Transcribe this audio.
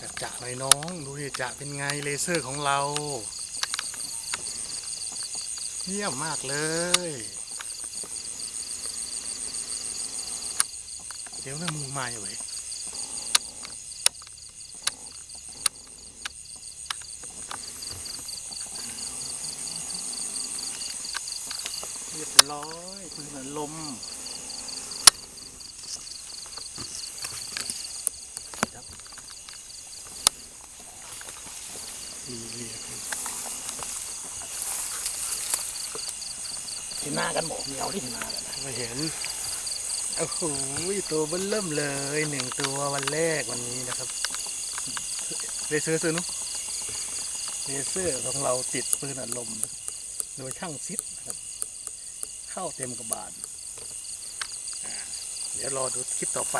จะจะหน่อยน้องดูดิจะเป็นไงเลเซอร์ของเรา เยี่ยมมากเลย เดี๋ยวนะมึงมาอยู่เว้ยเรียบร้อยปืนลม ดีเรียกเห็นหน้ากันบอกเหนียวที่เห็นหน้ากันนะไม่เห็นโอ้โหตัวเบิ้ลเริ่มเลยหนึ่งตัววันแรกวันนี้นะครับเลเซอร์ซื้อนุเลเซอร์ของเราติดปืนอัดลมโดยช่างซิดนะครับ เข้าเต็มกระบาลเดี๋ยวรอดูคลิปต่อไป